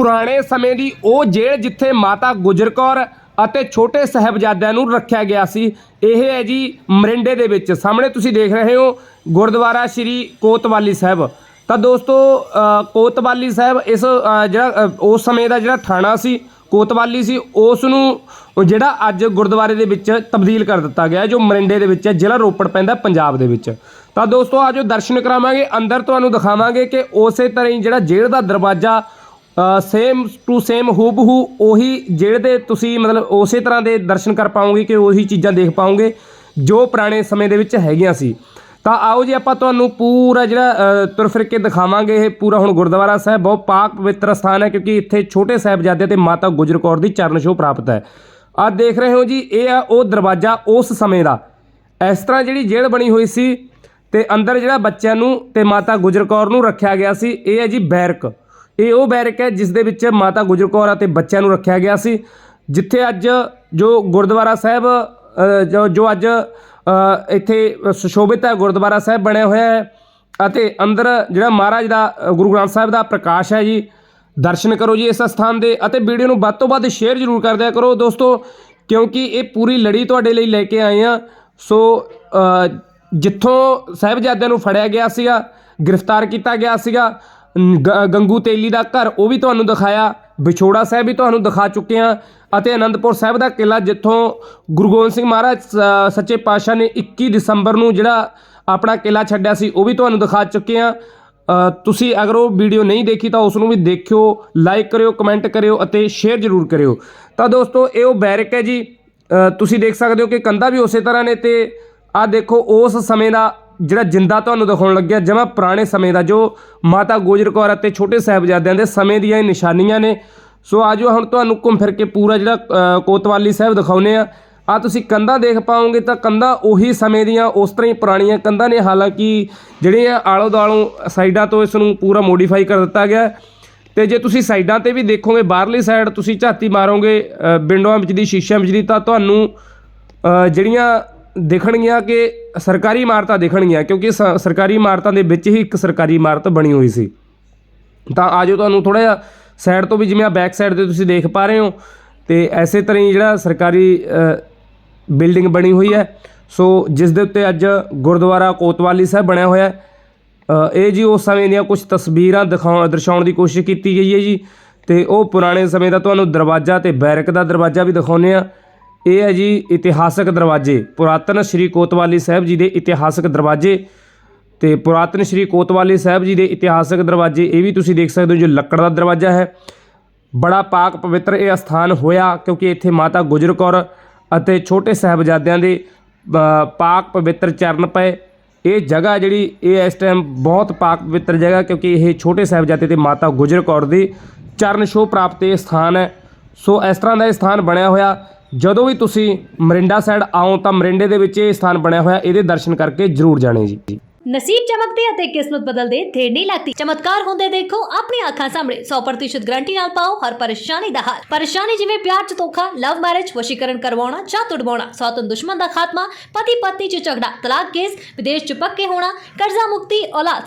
ਪੁਰਾਣੇ ਸਮੇਂ ਦੀ ਉਹ ਜੇਲ੍ਹ ਜਿੱਥੇ ਮਾਤਾ ਗੁਜਰ ਕੌਰ ਅਤੇ ਛੋਟੇ ਸਾਹਿਬਜ਼ਾਦਿਆਂ ਨੂੰ ਰੱਖਿਆ ਗਿਆ ਸੀ, ਇਹ ਹੈ ਜੀ ਮਰਿੰਡੇ ਦੇ ਵਿੱਚ। ਸਾਹਮਣੇ ਤੁਸੀਂ ਦੇਖ ਰਹੇ ਹੋ ਗੁਰਦੁਆਰਾ ਸ਼੍ਰੀ ਕੋਤਵਾਲੀ ਸਾਹਿਬ। ਤਾਂ ਦੋਸਤੋ ਕੋਤਵਾਲੀ ਸਾਹਿਬ ਇਸ ਜਿਹੜਾ ਉਸ ਸਮੇਂ ਦਾ ਜਿਹੜਾ ਥਾਣਾ ਸੀ, ਕੋਤਵਾਲੀ ਸੀ, ਉਸ ਨੂੰ ਜਿਹੜਾ ਅੱਜ ਗੁਰਦੁਆਰੇ ਦੇ ਵਿੱਚ ਤਬਦੀਲ ਕਰ ਦਿੱਤਾ ਗਿਆ, ਜੋ ਮਰਿੰਡੇ ਦੇ ਵਿੱਚ ਹੈ, ਜ਼ਿਲ੍ਹਾ ਰੋਪੜ ਪੈਂਦਾ ਪੰਜਾਬ ਦੇ ਵਿੱਚ। ਤਾਂ ਦੋਸਤੋ ਆਜੋ ਦਰਸ਼ਨ ਕਰਾਵਾਂਗੇ, ਅੰਦਰ ਤੁਹਾਨੂੰ ਦਿਖਾਵਾਂਗੇ ਕਿ ਉਸੇ ਤਰ੍ਹਾਂ ਹੀ ਜਿਹੜਾ ਜੇਲ੍ਹ ਦਾ ਦਰਵਾਜ਼ਾ ਸੇਮ ਟੂ ਸੇਮ ਹੂਬਹੂ ਉਹੀ ਜੇਲ੍ਹ ਦੇ ਤੁਸੀਂ ਮਤਲਬ ਉਸੇ ਤਰ੍ਹਾਂ ਦੇ ਦਰਸ਼ਨ ਕਰ ਪਾਓਗੇ ਕਿ ਉਹੀ ਚੀਜ਼ਾਂ ਦੇਖ ਪਾਓਗੇ ਜੋ ਪੁਰਾਣੇ ਸਮੇਂ ਦੇ ਵਿੱਚ ਹੈਗੀਆਂ ਸੀ। ਤਾਂ ਆਓ ਜੀ ਆਪਾਂ ਤੁਹਾਨੂੰ ਪੂਰਾ ਜਿਹੜਾ ਤੁਰ ਫਿਰ ਕੇ ਦਿਖਾਵਾਂਗੇ ਇਹ ਪੂਰਾ ਹੁਣ ਗੁਰਦੁਆਰਾ ਸਾਹਿਬ। ਬਹੁਤ ਪਾਕ ਪਵਿੱਤਰ ਸਥਾਨ ਹੈ ਕਿਉਂਕਿ ਇੱਥੇ ਛੋਟੇ ਸਾਹਿਬਜ਼ਾਦੇ ਤੇ ਮਾਤਾ ਗੁਜਰ ਕੌਰ ਦੀ ਚਰਨ ਛੋਹ ਪ੍ਰਾਪਤ ਹੈ। ਆਹ ਦੇਖ ਰਹੇ ਹੋ ਜੀ, ਇਹ ਆ ਉਹ ਦਰਵਾਜ਼ਾ ਉਸ ਸਮੇਂ ਦਾ। ਇਸ ਤਰ੍ਹਾਂ ਜਿਹੜੀ ਜੇਲ੍ਹ ਬਣੀ ਹੋਈ ਸੀ ਤੇ ਅੰਦਰ ਜਿਹੜਾ ਬੱਚਿਆਂ ਨੂੰ ਤੇ ਮਾਤਾ ਗੁਜਰ ਕੌਰ ਨੂੰ ਰੱਖਿਆ ਗਿਆ ਸੀ, ਇਹ ਹੈ ਜੀ ਬੈਰਕ। ਇਹ ਉਹ ਬੈਰਕ ਹੈ ਜਿਸ ਦੇ ਵਿੱਚ ਮਾਤਾ ਗੁਜਰ ਕੌਰ ਅਤੇ ਬੱਚਿਆਂ ਨੂੰ ਰੱਖਿਆ ਗਿਆ ਸੀ, ਜਿੱਥੇ ਅੱਜ ਜੋ ਗੁਰਦੁਆਰਾ ਸਾਹਿਬ ਜੋ ਜੋ ਅੱਜ ਇੱਥੇ ਸੁਸ਼ੋਭਿਤ ਹੈ, ਗੁਰਦੁਆਰਾ ਸਾਹਿਬ ਬਣਿਆ ਹੋਇਆ ਹੈ ਅਤੇ ਅੰਦਰ ਜਿਹੜਾ ਮਹਾਰਾਜ ਦਾ ਗੁਰੂ ਗ੍ਰੰਥ ਸਾਹਿਬ ਦਾ ਪ੍ਰਕਾਸ਼ ਹੈ ਜੀ, ਦਰਸ਼ਨ ਕਰੋ ਜੀ ਇਸ ਸਥਾਨ ਦੇ ਅਤੇ ਵੀਡੀਓ ਨੂੰ ਵੱਧ ਤੋਂ ਵੱਧ ਸ਼ੇਅਰ ਜ਼ਰੂਰ ਕਰ ਦਿਆ ਕਰੋ ਦੋਸਤੋ, ਕਿਉਂਕਿ ਇਹ ਪੂਰੀ ਲੜੀ ਤੁਹਾਡੇ ਲਈ ਲੈ ਕੇ ਆਏ ਆ ਸੋ ਜਿੱਥੋਂ ਸਾਹਿਬਜ਼ਾਦਿਆਂ ਨੂੰ ਫੜਿਆ ਗਿਆ ਸੀਗਾ, ਗ੍ਰਿਫਤਾਰ ਕੀਤਾ ਗਿਆ ਸੀਗਾ ਗੰਗੂ ਤੇਲੀ ਦਾ ਘਰ ਉਹ ਵੀ ਤੁਹਾਨੂੰ ਦਿਖਾਇਆ, ਵਿਛੋੜਾ ਸਾਹਿਬ ਵੀ ਤੁਹਾਨੂੰ ਦਿਖਾ ਚੁੱਕੇ ਹਾਂ ਅਤੇ ਅਨੰਦਪੁਰ ਸਾਹਿਬ ਦਾ ਕਿਲਾ ਜਿੱਥੋਂ ਗੁਰੂ ਗੋਬਿੰਦ ਸਿੰਘ ਮਹਾਰਾਜ ਸ- ਸੱਚੇ ਪਾਤਸ਼ਾਹ ਨੇ 21 ਦਸੰਬਰ ਨੂੰ ਜਿਹੜਾ ਆਪਣਾ ਕਿਲਾ ਛੱਡਿਆ ਸੀ, ਉਹ ਵੀ ਤੁਹਾਨੂੰ ਦਿਖਾ ਚੁੱਕੇ ਹਾਂ। ਤੁਸੀਂ ਅਗਰ ਉਹ ਵੀਡੀਓ ਨਹੀਂ ਦੇਖੀ ਤਾਂ ਉਸ ਨੂੰ ਵੀ ਦੇਖਿਓ, ਲਾਈਕ ਕਰਿਓ, ਕਮੈਂਟ ਕਰਿਓ ਅਤੇ ਸ਼ੇਅਰ ਜ਼ਰੂਰ ਕਰਿਓ। ਤਾਂ ਦੋਸਤੋ, ਇਹ ਉਹ ਬੈਰਕ ਹੈ ਜੀ। ਤੁਸੀਂ ਦੇਖ ਸਕਦੇ ਹੋ ਕਿ ਕੰਧਾਂ ਵੀ ਉਸੇ ਤਰ੍ਹਾਂ ਨੇ ਤੇ ਆਹ ਦੇਖੋ, ਉਸ ਸਮੇਂ ਦਾ ਜਿਹੜਾ ਜਿੰਦਾ ਤੁਹਾਨੂੰ ਦਿਖਾਉਣ ਲੱਗਿਆ ਜਮਾ ਪੁਰਾਣੇ ਸਮੇਂ ਦਾ ਜੋ ਮਾਤਾ ਗੋਜਰ ਕੌਰ ਅਤੇ ਛੋਟੇ ਸਾਹਿਬਜ਼ਾਦਿਆਂ ਦੇ ਸਮੇਂ ਦੀਆਂ ਇਹ ਨਿਸ਼ਾਨੀਆਂ ਨੇ। ਸੋ ਆਜੋ ਹੁਣ ਤੁਹਾਨੂੰ ਘੁੰਮ ਫਿਰ ਕੇ ਪੂਰਾ ਜਿਹੜਾ ਕੋਤਵਾਲੀ ਸਾਹਿਬ ਦਿਖਾਉਨੇ ਆ ਆ ਤੁਸੀਂ ਕੰਧਾਂ ਦੇਖ ਪਾਓਗੇ ਤਾਂ ਕੰਧਾਂ ਉਹੀ ਸਮੇਂ ਦੀਆਂ ਉਸ ਤਰ੍ਹਾਂ ਹੀ ਪੁਰਾਣੀਆਂ ਕੰਧਾਂ ਨੇ। ਹਾਲਾਂਕਿ ਜਿਹੜੇ ਆ ਆਲੋ ਦਾਲੋਂ ਸਾਈਡਾਂ ਤੋਂ ਇਸ ਨੂੰ ਪੂਰਾ ਮੋਡੀਫਾਈ ਕਰ ਦਿੱਤਾ ਗਿਆ ਹੈ। ਤੇ ਜੇ ਤੁਸੀਂ ਸਾਈਡਾਂ ਤੇ ਵੀ ਦੇਖੋਗੇ ਬਾਹਰਲੀ ਸਾਈਡ ਤੁਸੀਂ ਝਾਤੀ ਮਾਰੋਗੇ ਅ, ਵਿੰਡੋਆਂ ਵਿੱਚ ਦੀ ਸ਼ੀਸ਼ਿਆਂ ਵਿੱਚ ਦੀ ਤਾਂ ਤੁਹਾਨੂੰ ਜਿਹੜੀਆਂ ਦੇਖਣਗੀਆਂ ਕਿ ਸਰਕਾਰੀ ਇਮਾਰਤਾਂ ਦੇਖਣਗੀਆਂ, ਕਿਉਂਕਿ ਸ- ਸਰਕਾਰੀ ਇਮਾਰਤਾਂ ਦੇ ਵਿੱਚ ਹੀ ਇੱਕ ਸਰਕਾਰੀ ਇਮਾਰਤ ਬਣੀ ਹੋਈ ਸੀ। ਤਾਂ ਆਜੋ ਤੁਹਾਨੂੰ ਥੋੜਾ ਜਿਹਾ ਸਾਈਡ ਤੋਂ ਵੀ ਜਿਵੇਂ ਆ ਬੈਕ ਸਾਈਡ ਤੇ ਤੁਸੀਂ ਦੇਖ ਪਾ ਰਹੇ ਹੋ, ਤੇ ਐਸੇ ਤਰ੍ਹਾਂ ਹੀ ਜਿਹੜਾ ਸਰਕਾਰੀ ਬਿਲਡਿੰਗ ਬਣੀ ਹੋਈ ਹੈ। ਸੋ ਜਿਸ ਦੇ ਉੱਤੇ ਅੱਜ ਗੁਰਦੁਆਰਾ ਕੋਤਵਾਲੀ ਸਾਹਿਬ ਬਣਿਆ ਹੋਇਆ ਹੈ। ਇਹ ਜੀ ਉਸ ਸਮੇਂ ਦੀਆਂ ਕੁਝ ਤਸਵੀਰਾਂ ਦਿਖਾਉਣ, ਦਰਸਾਉਣ ਦੀ ਕੋਸ਼ਿਸ਼ ਕੀਤੀ ਗਈ ਹੈ ਜੀ। ਤੇ ਉਹ ਪੁਰਾਣੇ ਸਮੇਂ ਦਾ ਤੁਹਾਨੂੰ ਦਰਵਾਜ਼ਾ ਤੇ ਬੈਰਕ ਦਾ ਦਰਵਾਜ਼ਾ ਵੀ ਦਿਖਾਉਂਦੇ ਆ ਇਹ ਹੈ ਜੀ ਇਤਿਹਾਸਕ ਦਰਵਾਜ਼ੇ, ਪੁਰਾਤਨ ਸ਼੍ਰੀ ਕੋਤਵਾਲੀ ਸਾਹਿਬ ਜੀ ਦੇ ਇਤਿਹਾਸਕ ਦਰਵਾਜ਼ੇ ਤੇ ਪੁਰਾਤਨ ਸ਼੍ਰੀ ਕੋਤਵਾਲੀ ਸਾਹਿਬ ਜੀ ਦੇ ਇਤਿਹਾਸਕ ਦਰਵਾਜ਼ੇ, ਇਹ ਵੀ ਤੁਸੀਂ ਦੇਖ ਸਕਦੇ ਹੋ ਜੋ ਲੱਕੜ ਦਾ ਦਰਵਾਜ਼ਾ ਹੈ। ਬੜਾ ਪਾਕ ਪਵਿੱਤਰ ਇਹ ਸਥਾਨ ਹੋਇਆ ਕਿਉਂਕਿ ਇੱਥੇ ਮਾਤਾ ਗੁਜਰ ਕੌਰ ਅਤੇ ਛੋਟੇ ਸਾਹਿਬਜ਼ਾਦਿਆਂ ਦੇ ਪਾਕ ਪਵਿੱਤਰ ਚਰਨ ਪਏ। ਇਹ ਜਗ੍ਹਾ ਜਿਹੜੀ, ਇਹ ਇਸ ਟਾਈਮ ਬਹੁਤ ਪਾਕ ਪਵਿੱਤਰ ਜਗ੍ਹਾ ਕਿਉਂਕਿ ਇਹ ਛੋਟੇ ਸਾਹਿਬਜ਼ਾਦੇ ਤੇ ਮਾਤਾ ਗੁਜਰ ਕੌਰ ਦੀ ਚਰਨ ਛੋਹ ਪ੍ਰਾਪਤ ਇਹ ਸਥਾਨ ਹੈ। ਸੋ ਇਸ ਤਰ੍ਹਾਂ ਦਾ ਇਹ ਸਥਾਨ ਬਣਿਆ ਹੋਇਆ। ਜਦੋਂ ਵੀ ਤੁਸੀਂ ਮਰਿੰਡਾ ਸਾਈਡ ਆਓ ਤਾਂ ਮਰਿੰਡੇ ਦੇ ਵਿੱਚ ਇਹ ਸਥਾਨ ਬਣਿਆ ਹੋਇਆ, ਇਹਦੇ ਦਰਸ਼ਨ ਕਰਕੇ ਜ਼ਰੂਰ ਜਾਣੇ ਜੀ। ਨਸੀਬ ਚਮਕਦੇ ਅਤੇ ਕਿਸਮਤ ਬਦਲਦੇ ਦੇਰ ਨਹੀਂ ਲੱਗਦੀ। ਚਮਤਕਾਰ ਹੁੰਦੇ ਦੇਖੋ ਆਪਣੀ ਅੱਖਾਂ ਸਾਹਮਣੇ। 100% ਗਰੰਟੀ ਨਾਲ ਪਾਓ ਹਰ ਪਰੇਸ਼ਾਨੀ ਦਾ ਹੱਲ। ਪਰੇਸ਼ਾਨੀ ਜਿਵੇਂ ਪਿਆਰ ਚ ਧੋਖਾ ਲਵ ਮੈਰਿਜ ਵਸ਼ੀਕਰਨ ਕਰਵਾਉਣਾ ਜਾਂ ਤੁੜਵਾਉਣਾ ਸੌਤਨ ਦੁਸ਼ਮਣ ਦਾ ਖਾਤਮਾ ਪਤੀ ਪਤਨੀ ਚ ਝਗੜਾ, ਤਲਾਕ ਕੇਸ, ਵਿਦੇਸ਼ ਚ ਪੱਕੇ ਹੋਣਾ, ਕਰਜ਼ਾ ਮੁਕਤੀ, ਔਲਾਦ।